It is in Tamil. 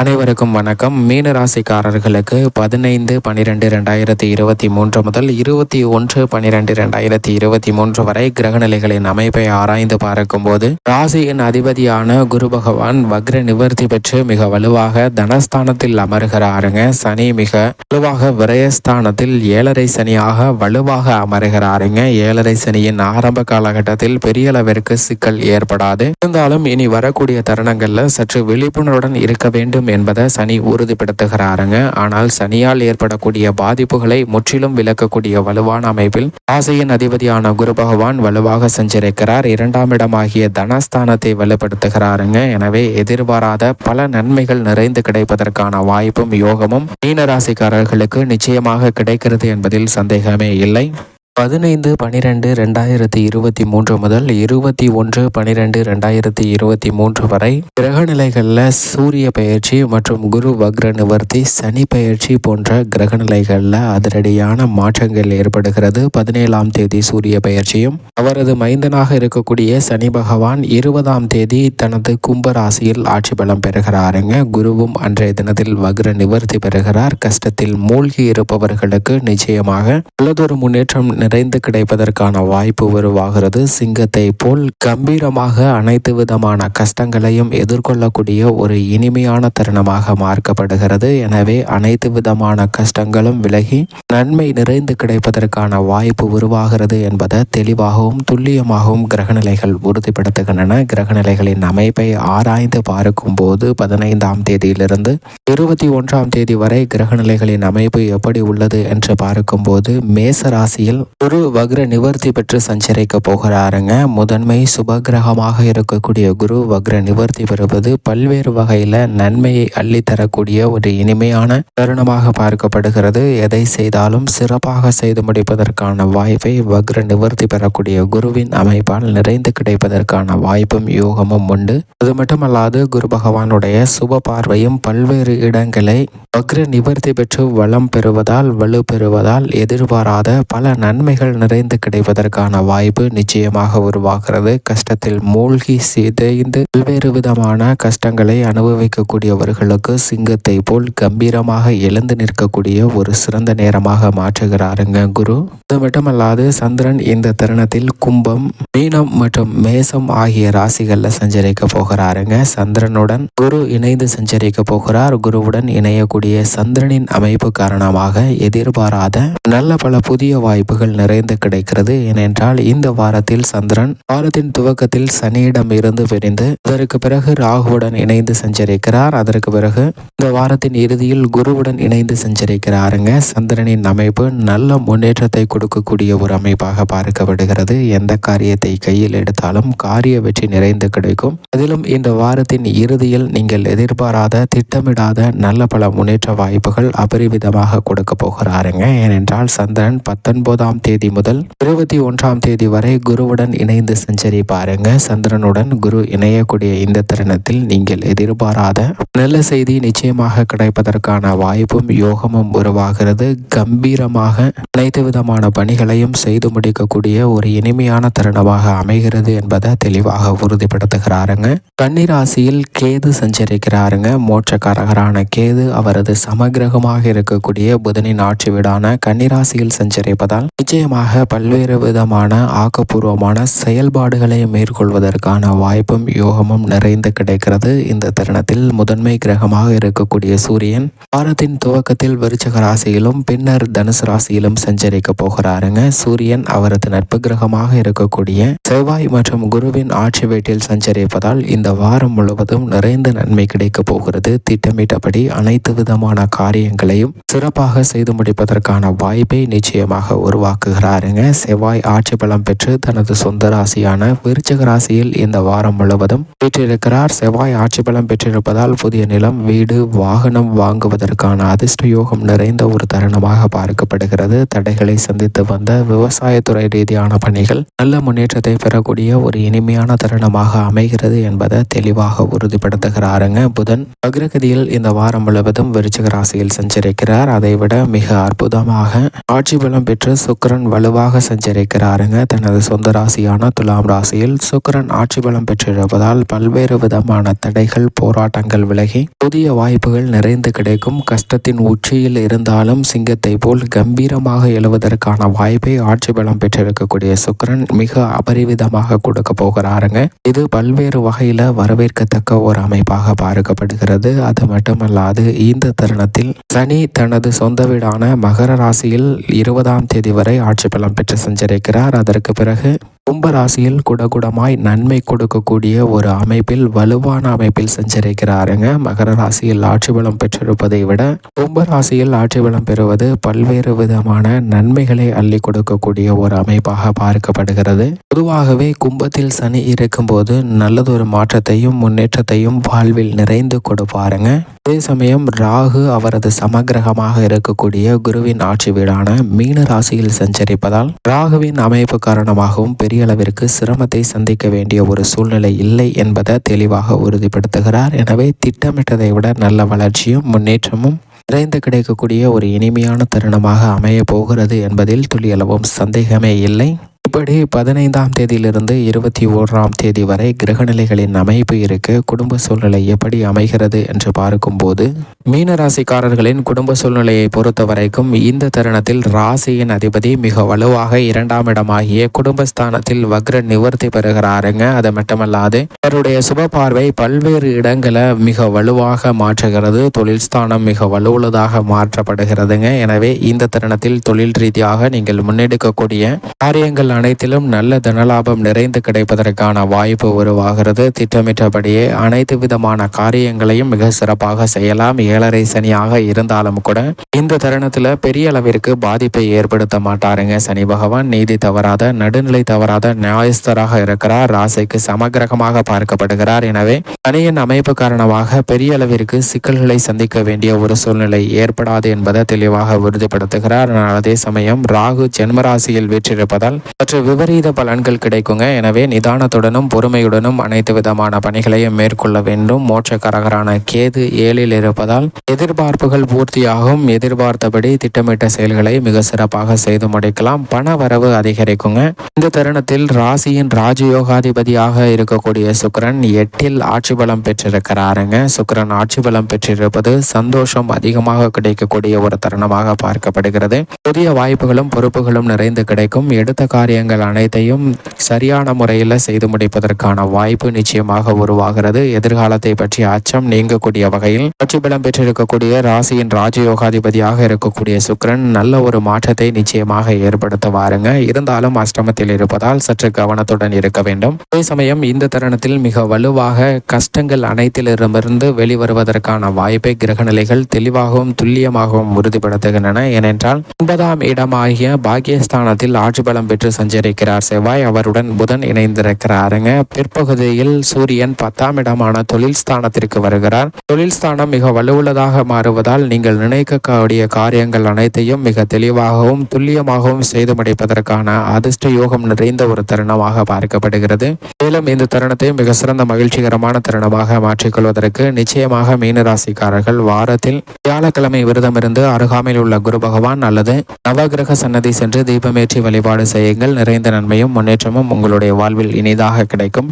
அனைவருக்கும் வணக்கம். மீன ராசிக்காரர்களுக்கு பதினைந்து பனிரெண்டு ரெண்டாயிரத்தி இருபத்தி மூன்று முதல் இருபத்தி ஒன்று பனிரெண்டு ரெண்டாயிரத்தி இருபத்தி மூன்று வரை கிரகநிலைகளின் அமைப்பை ஆராய்ந்து பார்க்கும்போது ராசியின் அதிபதியான குரு பகவான் வக்ர நிவர்த்தி பெற்று மிக வலுவாக தனஸ்தானத்தில் அமர்கிறாருங்க. சனி மிக வலுவாக விரயஸ்தானத்தில் ஏழரை சனியாக வலுவாக அமர்கிறாருங்க. ஏழரை சனியின் ஆரம்ப காலகட்டத்தில் பெரிய அளவிற்கு சிக்கல் ஏற்படாது. இருந்தாலும் இனி வரக்கூடிய தருணங்கள்ல சற்று விழிப்புணர்வுடன் இருக்க வேண்டும் என்பதை சனி உறுதிப்படுத்துகிறாருங்க. ஆனால் சனியால் ஏற்படக்கூடிய பாதிப்புகளை முற்றிலும் விளக்கக்கூடிய வலுவான அமைப்பில் ராசியின் அதிபதியான குரு பகவான் வலுவாக சஞ்சரிக்கிறார். இரண்டாம் இடமாகிய தனஸ்தானத்தை வலுப்படுத்துகிறாருங்க. எனவே எதிர்பாராத பல நன்மைகள் நிறைந்து கிடைப்பதற்கான வாய்ப்பும் யோகமும் மீனராசிக்காரர்களுக்கு நிச்சயமாக கிடைக்கிறது என்பதில் சந்தேகமே இல்லை. பதினைந்து பனிரெண்டு ரெண்டாயிரத்தி இருபத்தி மூன்று முதல் இருபத்தி ஒன்று பனிரெண்டு ரெண்டாயிரத்தி இருபத்தி மூன்று வரை கிரக நிலைகளில் சூரிய பயிற்சி மற்றும் குரு வக்ர நிவர்த்தி சனி பயிற்சி போன்ற கிரக நிலைகளில் அதிரடியான மாற்றங்கள் ஏற்படுகிறது. பதினேழாம் தேதி சூரிய பயிற்சியும் அவரது மைந்தனாக இருக்கக்கூடிய சனி பகவான் இருபதாம் தேதி தனது கும்ப ராசியில் ஆட்சி பலம் பெறுகிறாருங்க. குருவும் அன்றைய தினத்தில் வக்ர நிவர்த்தி பெறுகிறார். கஷ்டத்தில் மூழ்கி இருப்பவர்களுக்கு நிச்சயமாக நல்லதொரு முன்னேற்றம் நிறைந்து கிடைப்பதற்கான வாய்ப்பு உருவாகிறது. சிங்கத்தை போல் கம்பீரமாக அனைத்து விதமான கஷ்டங்களையும் எதிர்கொள்ளக்கூடிய ஒரு இனிமையான தருணமாக மார்க்கப்படுகிறது. எனவே அனைத்து விதமான கஷ்டங்களும் விலகி நன்மை நிறைந்து கிடைப்பதற்கான வாய்ப்பு உருவாகிறது என்பதை தெளிவாகவும் துல்லியமாகவும் கிரகநிலைகள் உறுதிப்படுத்துகின்றன. கிரகநிலைகளின் அமைப்பை ஆராய்ந்து பார்க்கும் போது பதினைந்தாம் தேதியிலிருந்து இருபத்தி ஒன்றாம் தேதி வரை கிரகநிலைகளின் அமைப்பு எப்படி உள்ளது என்று பார்க்கும்போது மேச ராசியில் குரு வக்ர நிவர்த்தி பெற்று சஞ்சரிக்க போகிறாருங்க. முதன்மை சுப கிரகமாக இருக்கக்கூடிய குரு வக்ர நிவர்த்தி பெறுவது பல்வேறு வகையில நன்மையை அள்ளி தரக்கூடிய ஒரு இனிமையான தருணமாக பார்க்கப்படுகிறது. எதை செய்தாலும் சிறப்பாக செய்து முடிப்பதற்கான வாய்ப்பை வக்ர நிவர்த்தி பெறக்கூடிய குருவின் அமைப்பால் நிறைந்து கிடைப்பதற்கான வாய்ப்பும் யோகமும் உண்டு. அது மட்டுமல்லாது குரு பகவானுடைய சுப பார்வையும் பல்வேறு இடங்களை வக்ர நிவர்த்தி பெற்று வளம் பெறுவதால் வலு பெறுவதால் எதிர்பாராத பல நன்மைகள் நிறைந்து கிடைப்பதற்கான வாய்ப்பு நிச்சயமாக உருவாகிறது. கஷ்டத்தில் மூழ்கி சிதைந்து பல்வேறு விதமான கஷ்டங்களை அனுபவிக்கக்கூடியவர்களுக்கு சிங்கத்தை போல் கம்பீரமாக எழுந்து நிற்கக்கூடிய ஒரு சிறந்த நேரமாக மாற்றுகிறாருங்க குரு. அது மட்டுமல்லாது சந்திரன் இந்த தருணத்தில் கும்பம் மீனம் மற்றும் மேசம் ஆகிய ராசிகளில் சஞ்சரிக்க போகிறாருங்க. சந்திரனுடன் குரு இணைந்து சஞ்சரிக்க போகிறார். குருவுடன் இணையக்கூடிய சந்திரனின் அமைப்பு காரணமாக எதிர்பாராத நல்ல பல புதிய வாய்ப்புகள் நிறைந்து கிடைக்கிறது. ஏனென்றால் இந்த வாரத்தில் சந்திரன் வாரத்தின் துவக்கத்தில் சனியிடம் இருந்து பிரிந்து அதற்கு பிறகு ராகுவுடன் இணைந்து சஞ்சரிக்கிறார். அதற்கு பிறகு இந்த வாரத்தின் இறுதியில் குருவுடன் இணைந்து சஞ்சரிக்கிறாருங்க. சந்திரனின் அமைப்பு நல்ல முன்னேற்றத்தை கொடுக்கக்கூடிய ஒரு அமைப்பாக பார்க்கப்படுகிறது. எந்த காரியத்தை கையில் எடுத்தாலும் காரிய வெற்றி நிறைந்து கிடைக்கும். அதிலும் இந்த வாரத்தின் இறுதியில் நீங்கள் எதிர்பாராத திட்டமிடாத நல்ல பல முன்னேற்ற வாய்ப்புகள் அபரிவிதமாக கொடுக்க போகிறாருங்க. ஏனென்றால் சந்திரன் பத்தொன்பதாம் தேதி முதல் இருபத்தி ஒன்றாம் தேதி வரை குருவுடன் இணைந்து சஞ்சரிப்பாருங்க சந்திரனுடன் குரு இணையக்கூடிய இந்த தருணத்தில் நீங்கள் எதிர்பாராத நல்ல செய்தி நிச்சயமாக கிடைப்பதற்கான வாய்ப்பும் யோகமும் உருவாகிறது. கம்பீரமாக அனைத்து விதமான பணிகளையும் செய்து முடிக்கக்கூடிய ஒரு இனிமையான தருணமாக அமைகிறது என்பதை தெளிவாக உறுதிப்படுத்துகிறாருங்க. கன்னிராசியில் கேது சஞ்சரிக்கிறாருங்க. மோட்சக்காரகரான கேது அவரது சமகிரகமாக இருக்கக்கூடிய புதனின் ஆட்சி வீடான கன்னிராசியில் சஞ்சரிப்பதால் நிச்சயமாக பல்வேறு விதமான ஆக்கப்பூர்வமான செயல்பாடுகளை மேற்கொள்வதற்கான வாய்ப்பும் யோகமும் நிறைந்து கிடைக்கிறது. இந்த தருணத்தில் முதன்மை கிரகமாக இருக்கக்கூடிய சூரியன் வாரத்தின் துவக்கத்தில் விருச்சக ராசியிலும் பின்னர் தனுசு ராசியிலும் சஞ்சரிக்க போகிறாருங்க. சூரியன் அவரது நட்பு கிரகமாக இருக்கக்கூடிய செவ்வாய் மற்றும் குருவின் ஆட்சி வீட்டில் சஞ்சரிப்பதால் இந்த வாரம் முழுவதும் நிறைந்த நன்மை கிடைக்க போகிறது. திட்டமிட்டபடி அனைத்து விதமான காரியங்களையும் சிறப்பாக செய்து முடிப்பதற்கான வாய்ப்பை நிச்சயமாக விளக்குகிறாருங்க. செவ்வாய் ஆட்சி பலம் பெற்று தனது சொந்த ராசியான விருச்சக ராசியில் இந்த வாரம் முழுவதும் பெற்றிருக்கிறார் செவ்வாய் ஆட்சி பலம் பெற்றிருப்பதால் புதிய நிலம் வீடு வாகனம் வாங்குவதற்கான அதிர்ஷ்ட யோகம் நிறைந்த ஒரு தருணமாக பார்க்கப்படுகிறது. தடைகளை சந்தித்து வந்த விவசாயத்துறை ரீதியான பணிகள் நல்ல முன்னேற்றத்தை பெறக்கூடிய ஒரு இனிமையான தருணமாக அமைகிறது என்பதை தெளிவாக உறுதிப்படுத்துகிறாருங்க. புதன் அக்ரகதியில் இந்த வாரம் முழுவதும் விருச்சக ராசியில் சஞ்சரிக்கிறார். அதைவிட மிக அற்புதமாக ஆட்சி பலம் பெற்று சுக்கர சுக்கிரன் வலுவாக சஞ்சரிக்கிறாருங்க. தனது சொந்த ராசியான துலாம் ராசியில் சுக்கிரன் ஆட்சி பலம் பெற்றிருப்பதால் பல்வேறு விதமான தடைகள் போராட்டங்கள் விலகி புதிய வாய்ப்புகள் நிறைந்து கிடைக்கும். கஷ்டத்தின் உச்சியில் இருந்தாலும் சிங்கத்தை போல் கம்பீரமாக எழுவதற்கான வாய்ப்பை ஆட்சி பலம் பெற்றிருக்கக்கூடிய சுக்கிரன் மிக அபரிவிதமாக கொடுக்க போகிறாருங்க. இது பல்வேறு வகையில வரவேற்கத்தக்க ஒரு அமைப்பாக பார்க்கப்படுகிறது. அது மட்டுமல்லாது இந்த தருணத்தில் சனி தனது சொந்த வீடான மகர ராசியில் இருபதாம் தேதி வரை ஆட்சி பலம் பெற்று சஞ்சரிக்கிறார். அதற்கு பிறகு கும்பராசியில் குடகுடமாய் நன்மை கொடுக்கக்கூடிய ஒரு அமைப்பில் வலுவான அமைப்பில் சஞ்சரிக்கிறாருங்க. மகர ராசியில் ஆட்சி பலம் பெற்றிருப்பதை விட கும்பராசியில் ஆட்சி பலம் பெறுவது பல்வேறு விதமான நன்மைகளை அள்ளி கொடுக்கக்கூடிய ஒரு அமைப்பாக பார்க்கப்படுகிறது. பொதுவாகவே கும்பத்தில் சனி இருக்கும்போது நல்லதொரு மாற்றத்தையும் முன்னேற்றத்தையும் வாழ்வில் நிறைந்து கொடுப்பாருங்க. அதே சமயம் ராகு அவரது சமகிரகமாக இருக்கக்கூடிய குருவின் ஆட்சி வீடான மீன ராசியில் சஞ்சரிப்பதால் ராகுவின் அமைப்பு காரணமாகவும் பெரிய அளவிற்கு சிரமத்தை சந்திக்க வேண்டிய ஒரு சூழ்நிலை இல்லை என்பதை தெளிவாக உறுதிப்படுத்துகிறார். எனவே திட்டமிட்டதை விட நல்ல வளர்ச்சியும் முன்னேற்றமும் நிறைந்து கிடைக்கக்கூடிய ஒரு இனிமையான தருணமாக அமைய போகிறது என்பதில் துளியளவும் சந்தேகமே இல்லை. இப்படி பதினைந்தாம் தேதியிலிருந்து இருபத்தி ஓராம் தேதி வரை கிரகநிலைகளின் அமைப்பு இருக்கு. குடும்ப சூழ்நிலை எப்படி அமைகிறது என்று பார்க்கும்போது மீனராசிக்காரர்களின் குடும்ப சூழ்நிலையை பொறுத்த வரைக்கும் இந்த தருணத்தில் ராசியின் அதிபதி மிக வலுவாக இரண்டாம் இடமாகிய குடும்பஸ்தானத்தில் வக்ர நிவர்த்தி பெறுகிறாருங்க. அது மட்டுமல்லாது அவருடைய சுப பார்வை பல்வேறு இடங்களை மிக வலுவாக மாற்றுகிறது. தொழில் ஸ்தானம் மிக வலுவுள்ளதாக மாற்றப்படுகிறதுங்க. எனவே இந்த தருணத்தில் தொழில் ரீதியாக நீங்கள் முன்னெடுக்கக்கூடிய காரியங்கள் அனைத்திலும் நல்ல தனலாபம் நிறைந்து கிடைப்பதற்கான வாய்ப்பு உருவாகிறது. திட்டமிட்டபடியே அனைத்து விதமான காரியங்களையும் மிக சிறப்பாக செய்யலாம். ஏழரை சனியாக இருந்தாலும் கூட இந்த தருணத்தில் பெரிய அளவிற்கு பாதிப்பை ஏற்படுத்த மாட்டாருங்க. சனி பகவான் நீதி தவறாத நடுநிலை தவறாத நியாயஸ்தராக இருக்கிறார். ராசிக்கு சமகிரகமாக பார்க்கப்படுகிறார். எனவே சனியின் அமைப்பு காரணமாக பெரிய அளவிற்கு சிக்கல்களை சந்திக்க வேண்டிய ஒரு சூழ்நிலை ஏற்படாது என்பதை தெளிவாக உறுதிப்படுத்துகிறார். ஆனால் அதே சமயம் ராகு ஜென்மராசியில் வீற்றிருப்பதால் சற்று விபரீத பலன்கள் கிடைக்குங்க. எனவே நிதானத்துடனும் பொறுமையுடனும் அனைத்து விதமான பணிகளையும் மேற்கொள்ள வேண்டும். மோட்சக்காரகரான கேது ஏழில் இருப்பதால் எதிர்பார்ப்புகள் பூர்த்தியாகும். எதிர்பார்த்தபடி திட்டமிட்ட செயல்களை மிக சிறப்பாக செய்து முடிக்கலாம். பண வரவு அதிகரிக்குங்க. இந்த தருணத்தில் ராசியின் ராஜயோகாதிபதியாக இருக்கக்கூடிய சுக்கரன் எட்டில் ஆட்சி பலம் பெற்றிருக்கிறாருங்க. சுக்கரன் ஆட்சி பலம் பெற்றிருப்பது சந்தோஷம் அதிகமாக கிடைக்கக்கூடிய ஒரு தருணமாக பார்க்கப்படுகிறது. புதிய வாய்ப்புகளும் பொறுப்புகளும் நிறைந்து கிடைக்கும். எடுத்த காரியங்கள் அனைத்தையும் சரியான முறையில் செய்து முடிப்பதற்கான வாய்ப்பு நிச்சயமாக உருவாகிறது. எதிர்காலத்தை பற்றிய அச்சம் நீங்கக்கூடிய வகையில் ஆட்சி பலம் பெற்றிருக்கக்கூடிய ராசியின் ராஜயோகாதிபதியாக இருக்கக்கூடிய சுக்கிரன் நல்ல ஒரு மாற்றத்தை நிச்சயமாக ஏற்படுத்த வாருங்க. இருந்தாலும் அஷ்டமத்தில் இருப்பதால் சற்று கவனத்துடன் இருக்க வேண்டும். அதே சமயம் இந்த தருணத்தில் மிக வலுவாக கஷ்டங்கள் அனைத்திலிருந்திருந்து வெளிவருவதற்கான வாய்ப்பை கிரகநிலைகள் தெளிவாகவும் துல்லியமாகவும் உறுதிப்படுத்துகின்றன. ஏனென்றால் ஒன்பதாம் இடமாகிய பாக்கியஸ்தானத்தில் ஆட்சி பலம் பெற்று சஞ்சரிக்கிறார் செவ்வாய். அவருடன் புதன் இணைந்திருக்கிறாருங்க. பிற்பகுதியில் சூரியன் பத்தாம் இடமான தொழில் ஸ்தானத்திற்கு வருகிறார். தொழில் ஸ்தானம் மிக வலுவுள்ளதாக மாறுவதால் நீங்கள் நினைக்கக்கூடிய காரியங்கள் அனைத்தையும் மிக தெளிவாகவும் துல்லியமாகவும் செய்து முடிப்பதற்கான அதிர்ஷ்ட யோகம் நிறைந்த ஒரு தருணமாக பார்க்கப்படுகிறது. மேலும் இந்த தருணத்தை மிக சிறந்த மகிழ்ச்சிகரமான தருணமாக மாற்றிக்கொள்வதற்கு நிச்சயமாக மீனராசிக்காரர்கள் வாரத்தில் வியாழக்கிழமை விரதமிருந்து அருகாமையில் உள்ள குரு பகவான் அல்லது நவகிரக சன்னதி சென்று தீபமேற்றி வழிபாடு செய்யுங்கள். நிறைந்த நன்மையும் முன்னேற்றமும் உங்களுடைய வாழ்வில் இனிதாக கிடைக்கும்.